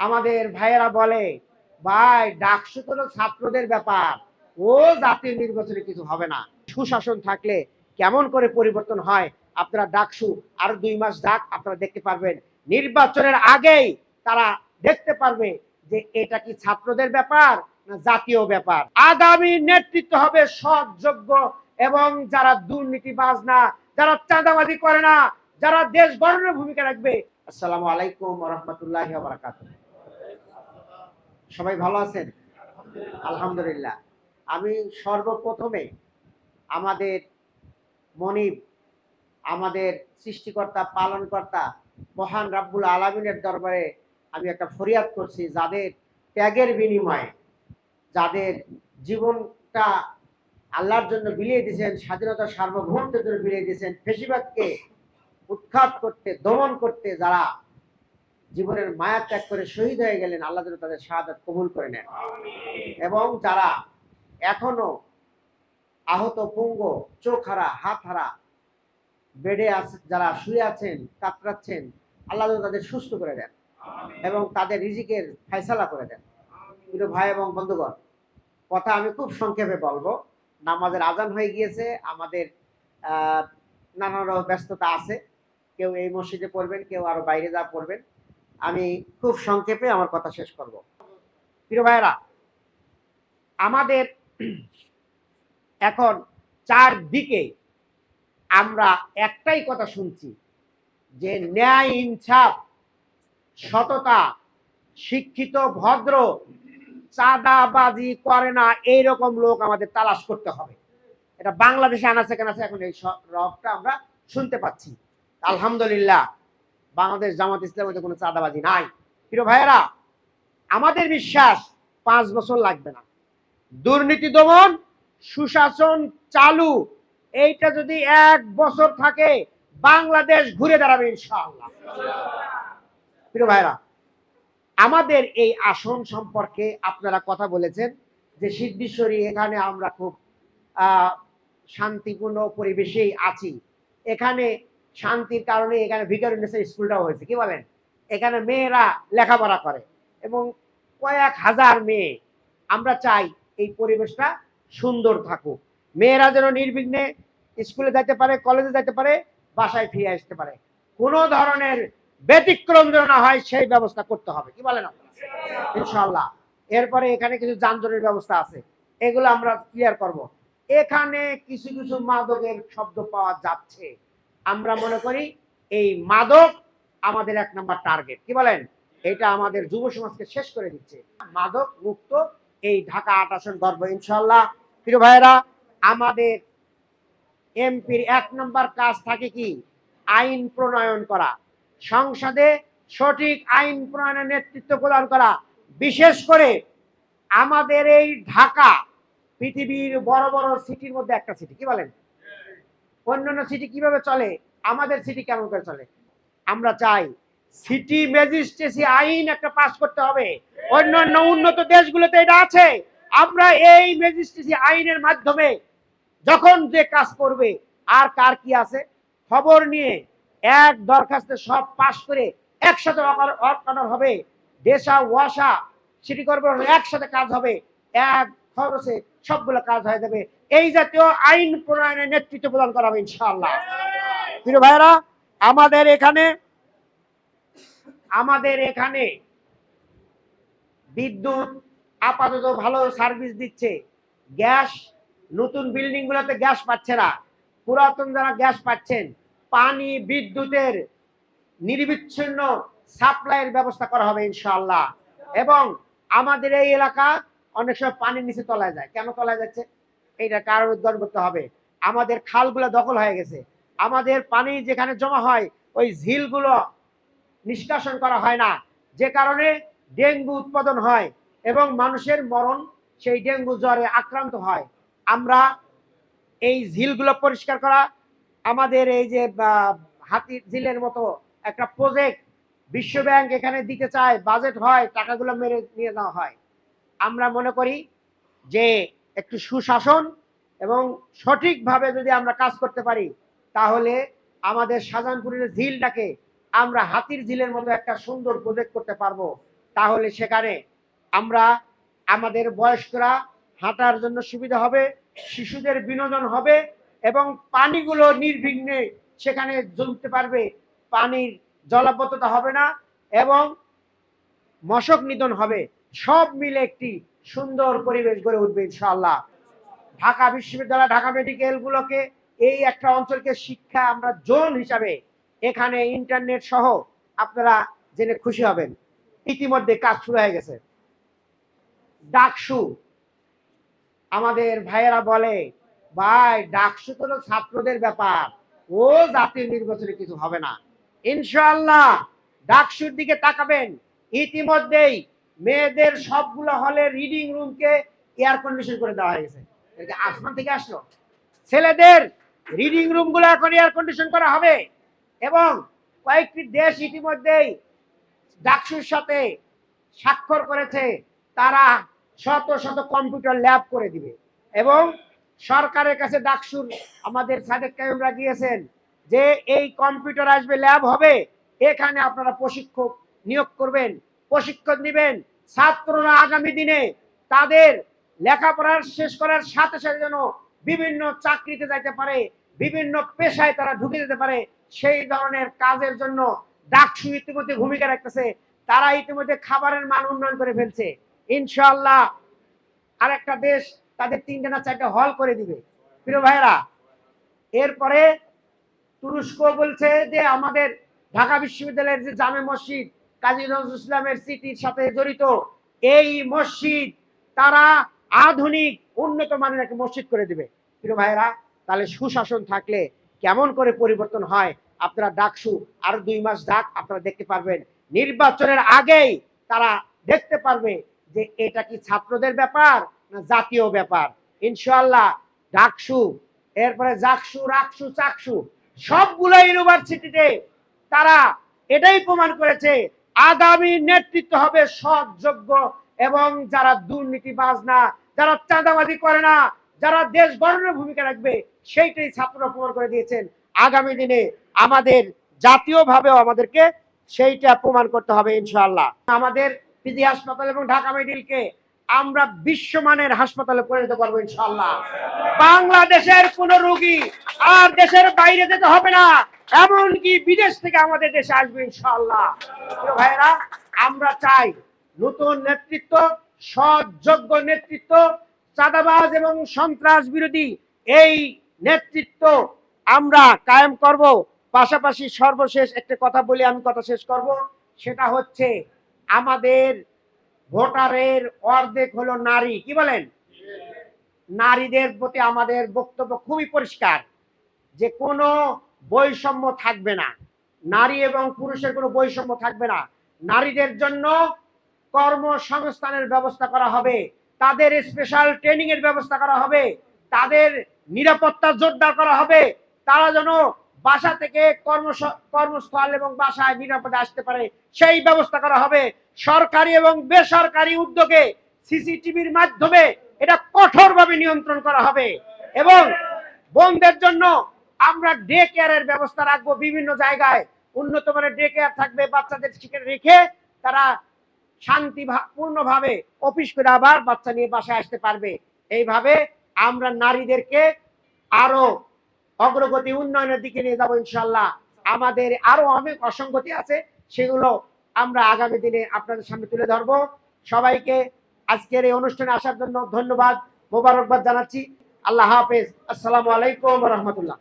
আমাদের ভাইয়েরা বলে, ভাই, ডাকসু তো ছাত্রদের ব্যাপার। ও জাতীয় নির্বাচনে কিছু হবে না। সুশাসন থাকলে কেমন করে পরিবর্তন হয়? আপনারা ডাকসু, আরও দুই মাস ডাক আপনারা দেখতে পারবেন। নির্বাচনের আগেই তারা দেখতে পারবে যে এটা কি ছাত্রদের ব্যাপার না জাতীয় ব্যাপার। আগামী নেতৃত্ব হবে সৎ যোগ্য এবং যারা দুর্নীতিবাজ না, যারা চাঁদাবাজি করে না, যারা দেশ গঠনের ভূমিকা রাখবে। আসসালামু আলাইকুম রহমতুল্লাহ বারাকাত সবাই ভালো আছেন? আলহামদুলিল্লাহ। আমি সর্বপ্রথমে আমাদের মনিব, আমাদের সৃষ্টিকর্তা, পালনকর্তা মহান রাব্বুল আলমিনের দরবারে আমি একটা ফরিয়াদ করছি যাদের ত্যাগের বিনিময়ে, যাদের জীবনটা আল্লাহর জন্য বিলিয়ে দিয়েছেন, স্বাধীনতা সার্বভৌমত্বের জন্য বিলিয়ে দিয়েছেন ফেসিবাদকে উৎখাত করতে, দমন করতে যারা জীবনের মায়া ত্যাগ করে শহীদ হয়ে গেলেন আল্লাহ যেন তাদের শাহাদাত কবুল করে নেন। এবং যারা এখনও আহত পুঙ্গ চোখ হারা হাত হারা বেডে আছে যারা শুয়ে আছেন কাতরাচ্ছেন আল্লাহ যেন তাদের সুস্থ করে দেন এবং তাদের রিজিকের ফয়সালা করে দেন। প্রিয় ভাই এবং বন্ধুগণ কথা আমি খুব সংক্ষেপে বলব। নামাজের আজান হয়ে গিয়েছে আমাদের আহ, নানা রকম ব্যস্ততা আছে। কেউ এই মসজিদে পড়বেন কেউ আরও বাইরে যা পড়বেন। আমি খুব সংক্ষেপে আমার কথা শেষ করব। প্রিয় ভাইরা আমাদের এখন চারদিকে আমরা একটাই কথা শুনছি যে ন্যায় ইনসাফ, সততা, শিক্ষিত, ভদ্র, চাঁদাবাজি করে না, এইরকম লোক আমাদের তালাশ করতে হবে। এটা বাংলাদেশে আনাচে কানাচে এখন এই রবটা আমরা শুনতে পাচ্ছি। আলহামদুলিল্লাহ বাংলাদেশ জামাত ইসলামের কোনো চাঁদাবাজি নাই। প্রিয় ভাইয়েরা, আমাদের বিশ্বাস পাঁচ বছর লাগবে না। দুর্নীতি দমন, সুশাসন চালু, এইটা যদি এক বছর থাকে, বাংলাদেশ ঘুরে দাঁড়াবে ইনশাআল্লাহ। প্রিয় ভাইরা আমাদের এই আসন সম্পর্কে আপনারা কথা বলেছেন যে সিদ্ধেশ্বরী, এখানে আমরা খুব শান্তিপূর্ণ পরিবেশেই আছি। এখানে শান্তির কারণে এখানে ভিকারুন্নেসের স্কুলটাও হয়েছে। কি বলেন? এখানে মেয়েরা লেখাপড়া করে এবং কয়েক হাজার মেয়ে। আমরা চাই এই পরিবেশটা সুন্দর থাকুক। মেয়েরা যেন নির্বিঘ্নে স্কুলে যাইতে পারে, কলেজে যাইতে পারে, বাসায় ফিরে আসতে পারে। কোনো ধরনের ব্যতিক্রম যেন না হয়, সেই ব্যবস্থা করতে হবে। কি বলেন? ইনশাল্লাহ এরপরে এখানে কিছু যানজটের ব্যবস্থা আছে। এগুলো আমরা ক্লিয়ার করব। এখানে কিছু কিছু মাদকের শব্দ পাওয়া যাচ্ছে। আমরা মনে করি এই মাদক আমাদের এক নাম্বার টার্গেট কি বলেন? এটা আমাদের যুব সমাজকে শেষ করে দিচ্ছে। মাদক মুক্ত এই ঢাকা আট আসন গর্ব ইনশাল্লাহ প্রিয় ভাইয়েরা, আমাদের এমপির এক নম্বর কাজ থাকে কি? আইন প্রণয়ন করা। সংসদে সঠিক আইন প্রণয়নের নেতৃত্ব প্রদান করা। বিশেষ করে আমাদের এই ঢাকা, পৃথিবীর বড় বড় সিটির মধ্যে একটা সিটি কি বলেন? অন্যান্য সিটি কীভাবে চলে? আমাদের সিটি কেমন করে চলে? আমরা চাই সিটি ম্যাজিস্ট্রেসি আইন একটা পাস করতে হবে। অন্যান্য উন্নত দেশগুলোতে এটা আছে। আমরা এই ম্যাজিস্ট্রেসি আইনের মাধ্যমে যখন যে কাজ করবে, আর কার কি আছে? খবর নিয়ে এক দরখাস্তে সব পাশ করে একসাথে অর্পণর হবে। দেশা, ওয়াসা সিটি কর্পোরেশন একসাথে কাজ হবে। এক খরচে সবগুলো কাজ হয়ে যাবে। এই জাতীয় আইন প্রণয়নের নেতৃত্ব প্রদান করা হবে, ইনশাআল্লাহ। প্রিয় ভাইরা আমাদের এখানে আমাদের এখানে বিদ্যুৎ আপাতত ভালো সার্ভিস দিচ্ছে। গ্যাস, নতুন বিল্ডিং গুলোতে গ্যাস পাচ্ছে না। পুরাতন যারা গ্যাস পাচ্ছেন, পানি, বিদ্যুতের নির্বিচ্ছিন্ন সাপ্লাইয়ের ব্যবস্থা করা হবে, ইনশাআল্লাহ। এবং আমাদের এই এলাকা অনেক সময় পানির নিচে তলায় যায়। কেন তলায় যাচ্ছে? এইটা কারণ উদ্ধার করতে হবে? আমাদের খালগুলো দখল হয়ে গেছে। আমাদের পানি যেখানে জমা হয়, ওই ঝিলগুলো নিষ্কাশন করা হয় না। যে কারণে ডেঙ্গু উৎপাদন হয় এবং মানুষের মরণ সেই ডেঙ্গু জ্বরে আক্রান্ত হয়। আমরা এই ঝিলগুলো পরিষ্কার করা, আমাদের এই যে হাতির ঝিলের মতো একটা প্রজেক্ট বিশ্ব ব্যাংক এখানে দিতে চায় বাজেট হয়, টাকাগুলো মেরে নিয়ে যাওয়া হয়। আমরা মনে করি যে একটু সুশাসন এবং সঠিকভাবে যদি আমরা কাজ করতে পারি, তাহলে আমাদের শাহজাহানপুরের ঝিলটাকে আমরা হাতির ঝিলের মতো একটা সুন্দর প্রজেক্ট করতে পারব। তাহলে সেখানে আমরা আমাদের বয়স্করা হাঁটার জন্য সুবিধা হবে, শিশুদের বিনোদন হবে এবং পানিগুলো নির্বিঘ্নে সেখানে জমতে পারবে। পানির জলাবদ্ধতা হবে না এবং মশক নিধন হবে। সব মিলে একটি সুন্দর পরিবেশ গড়ে উঠবে ইনশাআল্লাহ। ঢাকা বিশ্ববিদ্যালয়, ঢাকা মেডিকেলগুলোকে এই একটা অঞ্চলকে শিক্ষা আমরা জোন হিসাবে এখানে ইন্টারনেট সহ আপনারা জেনে খুশি হবেন। ইতিমধ্যে কাজ শুরু হয়ে গেছে। ডাকসু। আমাদের ভাইয়েরা বলে, ভাই, ডাকসু তো ছাত্রদের ব্যাপার। ও জাতীয় নির্বাচনে কিছু হবে না। ইনশাআল্লাহ, ডাকসুর দিকে তাকাবেন। ইতিমধ্যেই মেয়েদের সবগুলো হলে রিডিং রুমকে এয়ার কন্ডিশন করে দেওয়া হয়েছে আসমান থেকে আসলো। ছেলেদের রিডিং রুমগুলো এখন এয়ার কন্ডিশন করা হবে এবং কয়েকটি দেশ ইতিমধ্যেই ডাকসুর সাথে স্বাক্ষর করেছে। তারা শত শত কম্পিউটার ল্যাব করে দিবে এবং সরকারের কাছে ডাকসুর আমাদের সাদেক কাইমরা গিয়েছেন যে এই কম্পিউটার আসবে ল্যাব হবে, এখানে আপনারা প্রশিক্ষক নিয়োগ করবেন। প্রশিক্ষণ দিবেন। ছাত্ররা আগামী দিনে তাদের লেখাপড়ার শেষ করার সাথে সাথে যেন বিভিন্ন চাকরিতে যাইতে পারে, বিভিন্ন পেশায় তারা ঢুকে যেতে পারে, সেই ধরনের কাজের জন্য ডাকসু ইতিমধ্যে ভূমিকা রাখতেছে। তারা ইতিমধ্যে খাবারের মান উন্নয়ন করে ফেলছে। ইনশাআল্লাহ আরেকটা দেশ তাদের তিনটে না চারটে হল করে দিবে। প্রিয় ভাইরা এরপরে তুরস্ক বলছে যে আমাদের ঢাকা বিশ্ববিদ্যালয়ের যে জামে মসজিদ কাজী নজরুল ইসলামের স্মৃতির সাথে জড়িত এই মসজিদ তারা আধুনিক, উন্নত মানের একটা মসজিদ করে দিবে। প্রিয় ভাইরা তাহলে সুশাসন থাকলে কেমন করে পরিবর্তন হয়? আপনারা ডাকসু, আরও দুই মাস ডাক আপনারা দেখতে পারবেন। নির্বাচনের আগেই তারা দেখতে পারবে যে এটা কি ছাত্রদের ব্যাপার না জাতীয় ব্যাপার। ইনশাআল্লাহ, ডাকসু, এরপরে জাকসু, রাকসু, চাকসু, সবগুলো ইউনিভার্সিটিতে তারা এটাই প্রমাণ করেছে আগামী নেতৃত্ব হবে সৎ যোগ্য এবং যারা দুর্নীতিবাজ না যারা চাঁদাবাজি করে না, যারা দেশ গঠনের ভূমিকা রাখবে, সেইটাই ছাত্ররা প্রমাণ করে দিয়েছেন। আগামী দিনে আমাদের জাতীয়ভাবেও আমাদেরকে সেইটা প্রমাণ করতে হবে ইনশাআল্লাহ। আমাদের পিজি হাসপাতাল এবং ঢাকা মেডিকেলকে আমরা বিশ্বমানের হাসপাতালে পরিণত করব ইনশাআল্লাহ। বাংলাদেশের কোন রোগী আর দেশের বাইরে যেতে হবে না। এমনকি বিদেশ থেকে আমাদের দেশে আসবে ইনশাআল্লাহ। প্রিয় ভাইয়েরা, আমরা চাই নতুন নেতৃত্ব, সৎ, যোগ্য নেতৃত্ব, চাঁদাবাজ এবং সন্ত্রাস বিরোধী এই নেতৃত্ব আমরা কায়েম করব। পাশাপাশি সর্বশেষ একটা কথা বলে, আমি কথা শেষ করব। সেটা হচ্ছে, আমাদের ভোটারের অর্ধেক হলো নারী। কি বলেন? নারীদের প্রতি আমাদের বক্তব্য খুবই পরিষ্কার। যে কোনো বৈষম্য থাকবে না। নারী এবং পুরুষের কোনো বৈষম্য থাকবে না। নারীদের জন্য কর্মসংস্থানের ব্যবস্থা করা হবে। তাদের স্পেশাল ট্রেনিং এর ব্যবস্থা করা হবে। তাদের নিরাপত্তা জোরদার করা হবে। তারা যেন বাসা থেকে কর্ম কর্মস্থল এবং বাসায় নিরাপদে আসতে পারে, সেই ব্যবস্থা করা হবে। সরকারি এবং বেসরকারি উদ্যোগে সিসিটিভির মাধ্যমে এটা কঠোরভাবে নিয়ন্ত্রণ করা হবে এবং বোনদের জন্য আমরা ডে কেয়ারের ব্যবস্থা রাখব বিভিন্ন জায়গায়। উন্নত মানের ডে কেয়ার থাকবে, বাচ্চাদের সেখানে রেখে তারা শান্তি পূর্ণভাবে অফিস করে আবার বাচ্চা নিয়ে বাসায় আসতে পারবে। এইভাবে আমরা নারীদেরকে আরও অগ্রগতি উন্নয়নের দিকে নিয়ে যাব ইনশাল্লাহ আমাদের আরও অনেক অসঙ্গতি আছে, সেগুলো আমরা আগামী দিনে আপনাদের সামনে তুলে ধরবো। সবাইকে আজকের এই অনুষ্ঠানে আসার জন্য ধন্যবাদ, মোবারকবাদ জানাচ্ছি। আল্লাহ হাফেজ। আসসালামু আলাইকুম রহমতুল্লাহ।